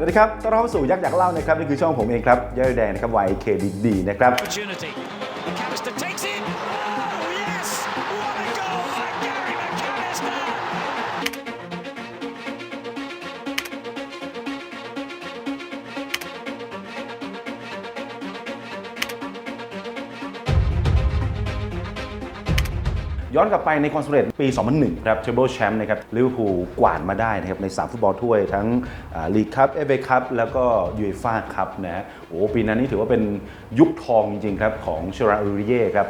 สวัสดีครับ ต้อนรับเข้าสู่ยักษ์อยากเล่านะครับ นี่คือช่องผมเองครับ ย่อยแดงนะครับวัยเคดีนะครับ ย้อนกลับไปในความสำเร็จปี 2001 ครับ Treble Champ นะครับลิเวอร์พูลกวาดมาได้นะครับใน 3 ฟุตบอลถ้วยทั้งลีกคัพเอฟเอคัพแล้วก็ยูเอฟ่าคัพนะฮะโอ้ปีนั้นนี่ถือว่าเป็นยุคทองจริงๆครับของเชราอูริเย่ครับ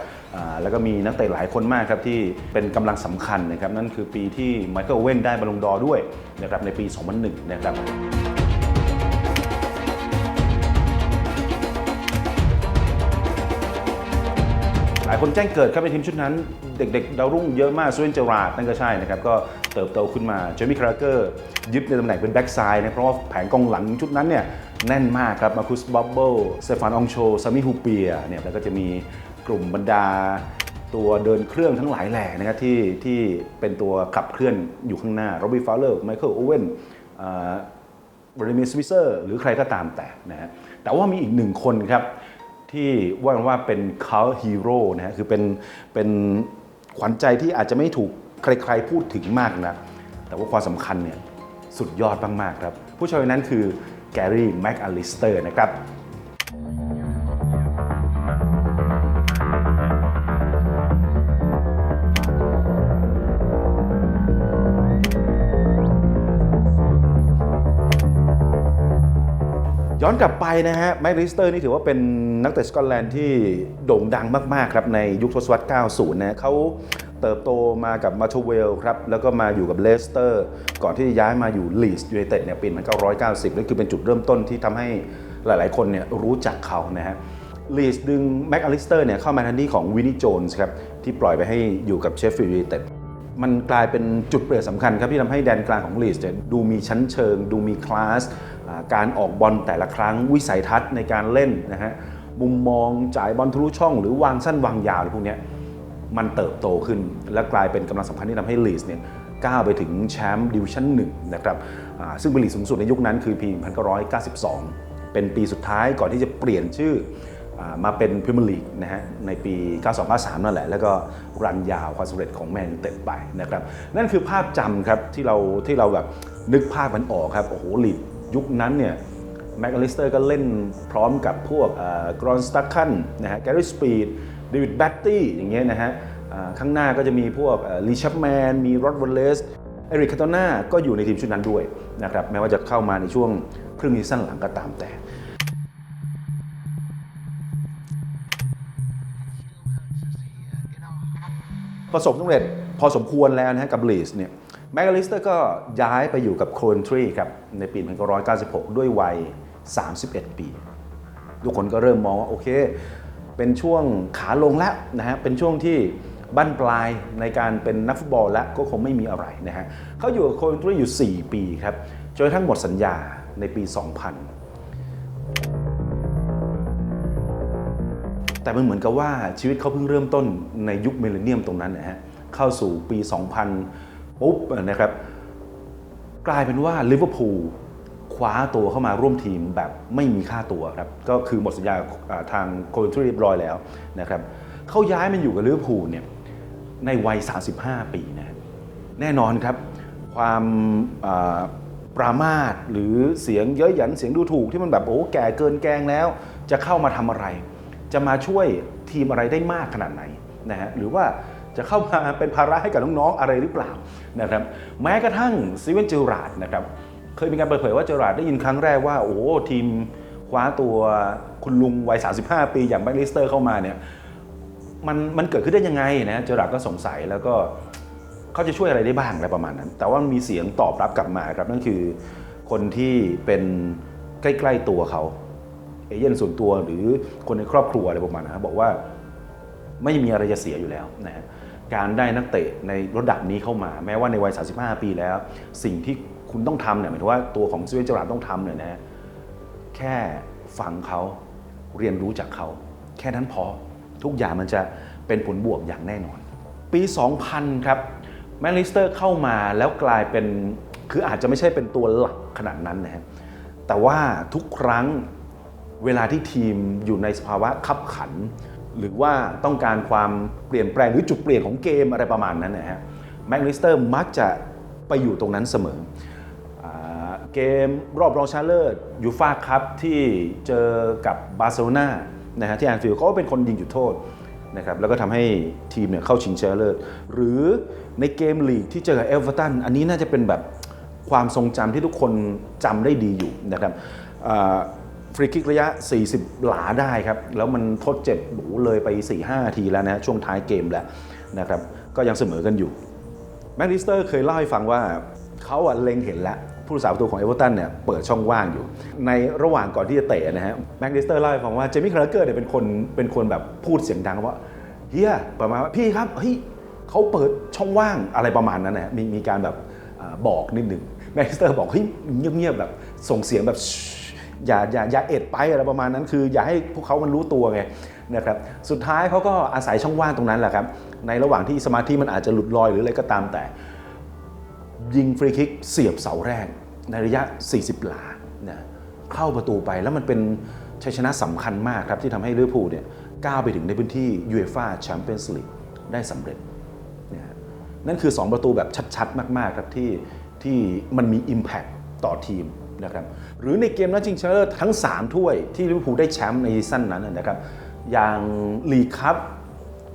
แล้วก็มีนักเตะหลายคนมากครับที่เป็นกำลังสำคัญนะครับนั่นคือปีที่ไมเคิลเว่นได้บอลลงดอร์ด้วยนะครับในปี 2001 นะครับ หลายคนแจ้งเกิดครับในทีมชุดนั้น เด็กๆดาวรุ่งเยอะมากซูเวนเจอราร์ดนั่นก็ใช่นะครับ ก็เติบโตขึ้นมาเจมี่คราเกอร์ยึดในตำแหน่งเป็นแบ็กซ้ายนะเพราะว่าแผงกองหลังชุดนั้นเนี่ยแน่นมากครับมาคุสบับเบิลเซฟานองโชซามิฮูเปียเนี่ยแล้วก็จะมีกลุ่มบรรดาตัวเดินเครื่องทั้งหลายแหล่นะครับที่ที่เป็นตัวขับเคลื่อนอยู่ข้างหน้าโรบี้ฟาวเลอร์ไมเคิลโอเวนบริมิสวิเซอร์หรือใครก็ตามแต่นะฮะแต่ว่ามีอีกหนึ่งคนครับ ที่ว่ากันว่าเป็นคาฮีโร่นะฮะคือเป็นเป็นขวัญใจที่อาจจะไม่ถูกใครๆพูดถึงมากนะแต่ว่าความสำคัญเนี่ยสุดยอดมากๆครับ ผู้ชายคนนั้นคือแกรี่แม็กอลิสเตอร์นะครับ ย้อนกลับไปนะฮะแม็กลิสเตอร์นี่ถือว่าเป็นนักเตะสกอตแลนด์ที่โด่งดังมาก ๆ ครับ ในยุคทศวรรษ 90 นะเขาเติบโตมากับมาชเวลครับ แล้วก็มาอยู่กับเลสเตอร์ ก่อนที่จะย้ายมาอยู่ลีสยูไนเต็ดเนี่ยปี 1990 นั่นคือเป็นจุดเริ่มต้นที่ทำให้หลาย ๆ คนเนี่ยรู้จักเขานะฮะลีสดึงแม็กอลิสเตอร์เนี่ยเข้ามาทันที่ของวินนี่โจนส์ครับที่ปล่อยไปให้อยู่กับเชฟฟิลด์ยูไนเต็ด มันกลายเป็นจุดเปลี่ยนสำคัญครับที่ทำให้แดนกลางของลีสเนี่ยดูมีชั้นเชิง ดูมีคลาสการออกบอลแต่ละครั้งวิสัยทัศน์ในการเล่นนะฮะมุมมองจ่ายบอลทะลุช่อง หรือวางสั้นวางยาวอะไรพวกนี้มันเติบโตขึ้น และกลายเป็นกำลังสำคัญที่ทำให้ลีสเนี่ยก้าวไปถึงแชมป์ดิวิชั่นหนึ่งนะครับซึ่งเป็นลีกสูงสุดในยุคนั้นคือปี 1992 เป็นปีสุดท้ายก่อนที่จะเปลี่ยนชื่อ มาเป็นพรีเมียร์ลีกนะฮะในปี 92-93 นั่นแหละ แล้วก็รันยาวความสำเร็จของแมนยูเต็ดไปนะครับ นั่นคือภาพจำครับที่เราที่เราแบบนึกภาพมันออกครับ โอ้โหลีกยุคนั้นเนี่ยแม็กอลิสเตอร์ก็เล่นพร้อมกับพวกกรอนสตัคคันนะฮะแกรี่สปีดเดวิดแบตตี้อย่างเงี้ยนะฮะข้างหน้าก็จะมีพวกลีชัปแมนมีรอดวอลเลสเอริกคาโตนาก็อยู่ในทีมชุดนั้นด้วยนะครับแม้ว่าจะเข้ามาในช่วงครึ่งซีซั่นหลังก็ตามแต่ ประสบสำเร็จพอสมควรแล้วนะฮะกับลีสเนี่ยแมกกาลิสเตอร์ก็ย้ายไปอยู่กับโคลนทรีครับในปี 1996 ด้วยวัย 31 ปี ทุกคนก็เริ่มมองว่าโอเค เป็นช่วงขาลงแล้วนะฮะเป็นช่วงที่บั้นปลายในการเป็นนักฟุตบอลแล้วก็คงไม่มีอะไรนะฮะเขาอยู่กับโคลนทรีอยู่ 4 ปีครับจนกระทั่งหมดสัญญาในปี 2000 แต่มันเหมือนกับว่าชีวิตเขาเพิ่งเริ่มต้นในยุคมิลเลนเนียมตรงนั้นนะฮะเข้าสู่ปี 2000 ปุ๊บนะครับ กลายเป็นว่าลิเวอร์พูลคว้าตัวเข้ามาร่วมทีมแบบไม่มีค่าตัวครับ ก็คือหมดสัญญาทางโคลนทรีเรียบร้อยแล้วนะครับเขาย้ายมาอยู่กับลิเวอร์พูลเนี่ยในวัย 35 ปีนะแน่นอนครับ ความปรามาสหรือเสียงเย้ยหยันเสียงดูถูกที่มันแบบโอ้แก่เกินแกงแล้ว จะเข้ามาทำอะไร จะมาช่วยทีมอะไรได้มากขนาดไหนนะฮะหรือว่าจะเข้ามาเป็นภาระให้กับน้องๆอะไรหรือเปล่านะครับแม้กระทั่งซีเวนเจอราร์ดนะครับเคยมีการเปิดเผยว่าเจอราร์ดได้ยินครั้งแรกว่า โอ้ทีมคว้าตัวคุณลุงวัย 35 ปีอย่างแบ็กลิสเตอร์เข้ามาเนี่ยมันมันเกิดขึ้นได้ยังไงนะเจอราร์ดก็สงสัยแล้วก็เขาจะช่วยอะไรได้บ้างอะไรประมาณนั้น แต่ว่ามีเสียงตอบรับกลับมาครับนั่นคือคนที่เป็นใกล้ ๆตัวเขา เอเย่นส่วนตัวหรือคนในครอบครัวอะไรประมาณนั้นครับบอกว่าไม่มีอะไรจะเสียอยู่แล้วนะฮะการได้นักเตะในระดับนี้เข้ามา แม้ว่าในวัย 35 ปีแล้ว สิ่งที่คุณต้องทำเนี่ยหมายถึงว่าตัวของสเวนเจราร์ต้องทำเนี่ยนะฮะแค่ฟังเขาเรียนรู้จากเขา แค่นั้นพอทุกอย่างมันจะเป็นผลบวกอย่างแน่นอน ปี 2000 ครับแมนลิสเตอร์เข้ามาแล้วกลายเป็นคืออาจจะไม่ใช่เป็นตัวหลักขนาดนั้นนะฮะแต่ว่าทุกครั้ง เวลาที่ทีมอยู่ในสภาวะขับขัน หรือว่าต้องการความเปลี่ยนแปลงหรือจุดเปลี่ยนของเกมอะไรประมาณนั้นนะฮะแม็กลิสเตอร์มักจะไปอยู่ตรงนั้นเสมอเกมรอบรองชนะเลิศยูฟาคัพที่เจอกับบาร์เซโลนานะฮะที่แอนฟิลด์เขาก็เป็นคนยิงจุดโทษนะครับแล้วก็ทำให้ทีมเนี่ยเข้าชิงชนะเลิศหรือในเกมลีกที่เจอกับเอเวอร์ตันอันนี้น่าจะเป็นแบบความทรงจำที่ทุกคนจำได้ดีอยู่นะครับ ฟรีคิกระยะ 40 หลาได้ครับ แล้วมันทดเจ็บโอ้โหเลยไป 4-5 ทีแล้วนะช่วงท้ายเกมแล้วนะครับก็ยังเสมอกันอยู่แม็กลิสเตอร์เคยเล่าให้ฟังว่าเขาอะเล็งเห็นแล้วผู้รักษาประตูของเอเวอร์ตันเนี่ยเปิดช่องว่างอยู่ ในระหว่างก่อนที่จะเตะนะฮะแม็กลิสเตอร์เล่าให้ฟังว่าเจมี่คาร์เกอร์เนี่ยเป็นคนเป็นคนแบบพูดเสียงดังว่าเฮียประมาณว่าพี่ครับเฮ้ยเขาเปิดช่องว่างอะไรประมาณนั้นนะฮะมีมีการแบบอบอกนิดหนึ่งแม็กลิสเตอร์บอกเฮ้ยเงียบๆแบบส่งเสียงแบบ อย่าอย่าอย่าเอ็ดไปอะไรประมาณนั้น คือ อย่าให้พวกเขามันรู้ตัวไงนะครับสุดท้ายเขาก็อาศัยช่องว่างตรงนั้นแหละครับในระหว่างที่สมาธิมันอาจจะหลุดลอยหรืออะไรก็ตามแต่ ยิงฟรีคิกเสียบเสาแรก ในระยะ 40 หลานะเข้าประตูไปแล้วมันเป็นชัยชนะสำคัญมากครับที่ทำให้ลิเวอร์พูลเนี่ยก้าวไปถึงในพื้นที่ยูเอฟ่าแชมเปี้ยนส์ลีกได้สำเร็จนะฮะนั่นคือ 2 ประตูแบบชัดๆ มากๆครับที่ที่มันมี Impact ต่อทีม นะครับหรือในเกมนัดชิงชนะเลิศทั้ง 3 ถ้วยที่ลิเวอร์พูลได้แชมป์ในซีซั่นนั้นนะครับอย่างลีคับ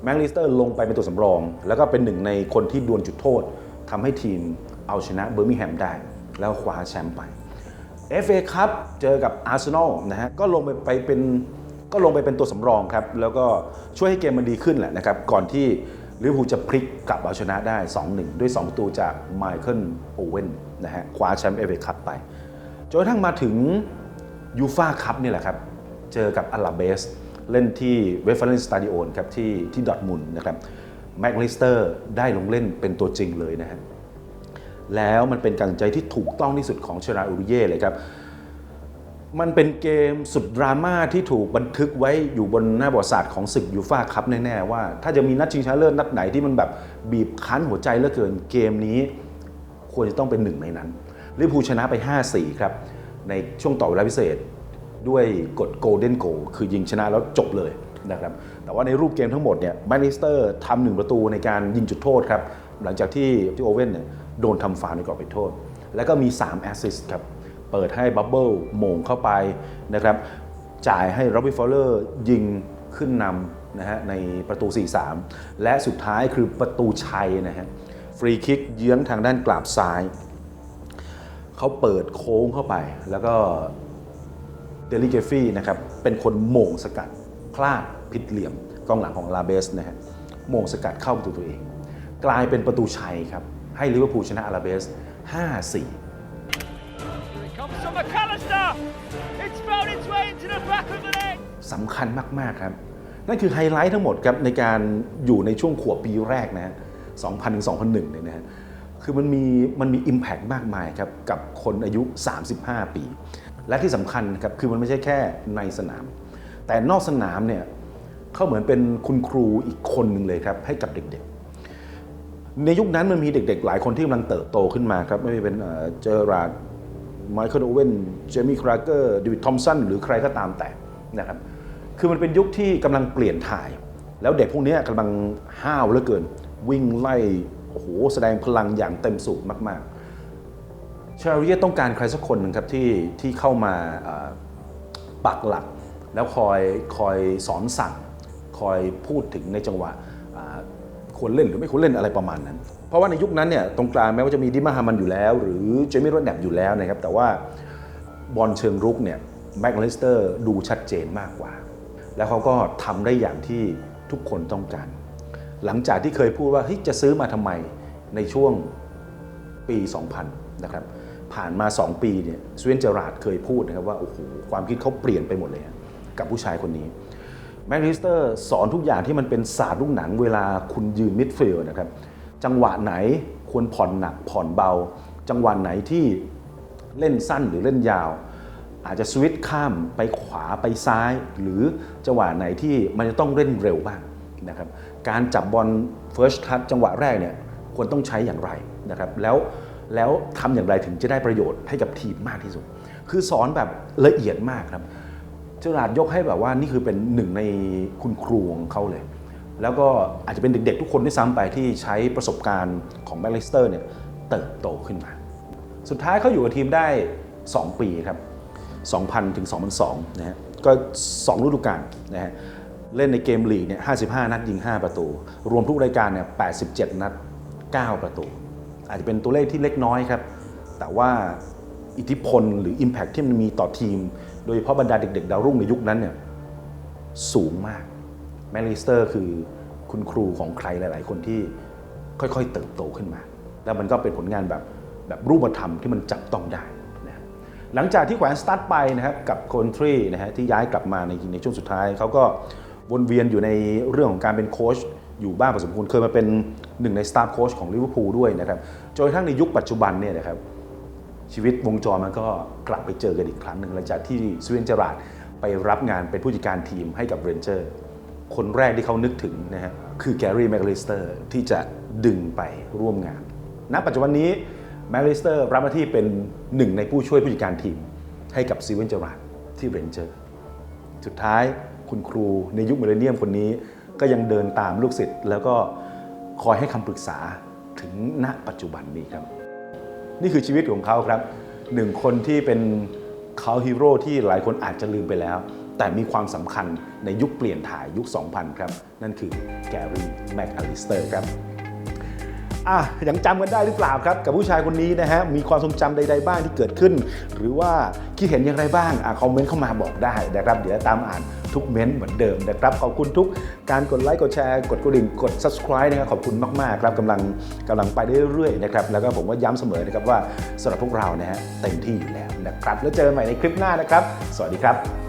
แม็กลิสเตอร์ลงไปเป็นตัวสำรอง แล้วก็เป็นหนึ่งในคนที่ดวลจุดโทษทำให้ทีมเอาชนะเบอร์มิงแฮมได้ แล้วคว้าแชมป์ไป FA ครับเจอกับอาร์เซนอลนะฮะก็ลงไปไปเป็นก็ลงไปเป็นตัวสำรองครับแล้วก็ช่วยให้เกมมันดีขึ้นแหละนะครับก่อนที่ลิเวอร์พูลจะพลิกกลับเอาชนะได้ 2-1 ด้วย 2 ประตูจากไมเคิลโอเว่นนะฮะคว้าแชมป์ FA คัพไป จนกระทั่งมาถึงยูฟาคัพนี่แหละครับ เจอกับอาราเบส เล่นที่เวฟเฟอร์เลนสตาดิโอนครับที่ที่ดอทมุนนะครับแม็กลิสเตอร์ได้ลงเล่นเป็นตัวจริงเลยนะฮะแล้วมันเป็นการตัดสินใจที่ถูกต้องที่สุดของเชราอูริเย่เลยครับ มันเป็นเกมสุดดราม่าที่ถูกบันทึกไว้อยู่บนหน้าประวัติศาสตร์ของศึกยูฟ่าคัพแน่ๆว่า ถ้าจะมีนัดชิงชนะเลิศนัดไหนที่มันแบบบีบคั้นหัวใจเหลือเกินเกมนี้ ควรจะต้องเป็นหนึ่งในนั้น ลิเวอร์พูลชนะไป 5-4 ครับ ในช่วงต่อเวลาพิเศษด้วยกฎโกลเด้นโกคือยิงชนะแล้วจบเลยนะครับ แต่ว่าในรูปเกมทั้งหมดเนี่ยแมนนิสเตอร์ทำหนึ่งประตูในการยิงจุดโทษครับ หลังจากที่ที่โอเว่นเนี่ยโดนทำฟาวในกรอบเขตโทษ แล้วก็มี 3 แอสซิสต์ครับ เปิดให้บับเบิลโมงเข้าไปนะครับ จ่ายให้โรบบี้ฟอลเลอร์ยิงขึ้นนำนะฮะในประตู 4-3 และสุดท้ายคือประตูชัยนะฮะ ฟรีคิกเยื้องทางด้านกราบซ้าย เขาเปิดโค้งเข้าไป แล้วก็เดลิเกฟี่นะครับเป็นคนโหม่งสกัดพลาดผิดเหลี่ยมกองหลังของลาเบสนะฮะโหม่งสกัดเข้าประตูตัวเอง กลายเป็นประตูชัยครับ ให้ลิเวอร์พูลชนะอาราเบส 5-4 Here it comes from McAllister. It's found its way into the back of the net. สำคัญมาก ๆ ครับ นั่นคือไฮไลท์ทั้งหมดครับในการอยู่ในช่วงขวบปีแรกนะฮะ 2000ถึง2001 เนี่ยนะฮะ คือมันมีมันมี Impact มากมายครับกับคนอายุ 35 ปี และที่สำคัญครับคือมันไม่ใช่แค่ในสนาม แต่นอกสนามเนี่ยเขาเหมือนเป็นคุณครูอีกคนหนึ่งเลยครับให้กับเด็กๆ ในยุคนั้นมันมีเด็กๆ หลายคนที่กำลังเติบโตขึ้นมาครับไม่ว่าเป็นเจอราร์ดไมเคิลโอเวนเจมี่คราเกอร์ดวิดทอมสันหรือใครก็ตามแต่นะครับคือมันเป็นยุคที่กำลังเปลี่ยนถ่าย แล้วเด็กพวกนี้กำลังห้าวเหลือเกิน วิ่งไล่ โอ้โหแสดงพลังอย่างเต็มสูบมากๆเชาริเยต้องการใครสักคนหนึ่งครับที่ที่เข้ามาปักหลัก แล้วคอยคอยสอนสั่ง คอยพูดถึงในจังหวะควรเล่นหรือไม่ควรเล่นอะไรประมาณนั้น เพราะว่าในยุคนั้นเนี่ยตรงกลางแม้ว่าจะมีดิมาฮามันอยู่แล้ว หรือเจมี่โรดแนบอยู่แล้วนะครับแต่ว่าบอลเชิงรุกเนี่ยแม็กเลสเตอร์ดูชัดเจนมากกว่า แล้วเขาก็ทำได้อย่างที่ทุกคนต้องการ หลังจากที่เคยพูดว่าจะซื้อมาทำไมในช่วงปี 2000 นะครับผ่านมา 2 ปีเนี่ยสเวนเจอราร์ดเคยพูดนะครับว่าโอ้โหความคิดเขาเปลี่ยนไปหมดเลยกับผู้ชายคนนี้แม็กลิสเตอร์สอนทุกอย่างที่มันเป็นศาสตร์ลูกหนังเวลาคุณยืนมิดฟิลด์นะครับจังหวะไหนควรผ่อนหนักผ่อนเบา จังหวะไหนที่เล่นสั้นหรือเล่นยาว อาจจะสวิตช์ข้ามไปขวาไปซ้าย หรือจังหวะไหนที่มันจะต้องเล่นเร็วบ้างนะครับ การจับบอล first touch จังหวะแรกเนี่ยควรต้องใช้อย่างไรนะครับแล้วแล้วทำอย่างไรถึงจะได้ประโยชน์ให้กับทีมมากที่สุด คือสอนแบบละเอียดมากครับเจอราร์ดยกให้แบบว่านี่คือเป็นหนึ่งในคุณครูของเขาเลย แล้วก็อาจจะเป็นเด็กๆ ทุกคนด้วยซ้ำไปที่ใช้ประสบการณ์ของแมคลิสเตอร์เนี่ยเติบโตขึ้นมา สุดท้ายเขาอยู่กับทีมได้ 2 ปีครับ 2000 ถึง 2002 นะฮะ ก็ 2 ฤดูกาลนะฮะ เล่นในเกมลีกเนี่ย55 นัดยิง 5 ประตู รวมทุกรายการเนี่ย87 นัด 9 ประตู อาจจะเป็นตัวเลขที่เล็กน้อยครับ แต่ว่าอิทธิพลหรือ Impact ที่มันมีต่อทีม โดยเฉพาะบรรดาเด็กๆ ดาวรุ่งในยุคนั้นเนี่ยสูงมาก แมคลิสเตอร์คือคุณครูของใครหลาย ๆ คนที่ค่อยๆ เติบโตขึ้นมา แล้วมันก็เป็นผลงานแบบแบบรูปธรรมที่มันจับต้องได้นะหลังจากที่แขวนสตาร์ทไปนะครับกับโคนทรีนะฮะที่ย้ายกลับมาในในช่วงสุดท้ายเขาก็ วนเวียนอยู่ในเรื่องของการเป็นโค้ชอยู่บ้างพอสมควรเคยมาเป็นหนึ่งในสตาฟโค้ชของลิเวอร์พูลด้วยนะครับจนกระทั่งในยุคปัจจุบันเนี่ยนะครับชีวิตวงจรมันก็กลับไปเจอกันอีกครั้งหนึ่งหลังจากที่สวีเดนเจอราร์ดไปรับงานเป็นผู้จัดการทีมให้กับเรนเจอร์คนแรกที่เขานึกถึงนะฮะคือแกรี่แมคลิสเตอร์ที่จะดึงไปร่วมงาน ณ ปัจจุบันนี้แมคลิสเตอร์รับหน้าที่เป็นหนึ่งในผู้ช่วยผู้จัดการทีมให้กับซีเวนเจอราร์ดที่เรนเจอร์ สุดท้าย คุณครูในยุคมิเลเนียมคนนี้ ก็ยังเดินตามลูกศิษย์แล้วก็คอยให้คำปรึกษาถึงณปัจจุบันนี้ครับ นี่คือชีวิตของเขาครับหนึ่งคนที่เป็นเขาฮีโร่ที่หลายคนอาจจะลืมไปแล้ว แต่มีความสำคัญในยุคเปลี่ยนถ่ายยุค 2000 ครับ นั่นคือแกรี่แมคอลิสเตอร์ครับ อะยังจำกันได้หรือเปล่าครับ กับผู้ชายคนนี้นะฮะมีความทรงจำใด ๆ บ้างที่เกิดขึ้น หรือว่าคิดเห็นอย่างไรบ้างอะคอมเมนต์เข้ามาบอกได้นะครับ เดี๋ยวตามอ่านทุกเม้นต์เหมือนเดิมนะครับ ขอบคุณทุกการกดไลค์กดแชร์ กดกระดิ่งกด subscribe นะครับขอบคุณมากๆครับกำลังกำลังไปเรื่อยๆนะครับแล้วก็ผมก็ย้ำเสมอนะครับว่าสำหรับพวกเรานะฮะเต็มที่อยู่แล้วนะครับ แล้วเจอกันใหม่ในคลิปหน้านะครับ สวัสดีครับ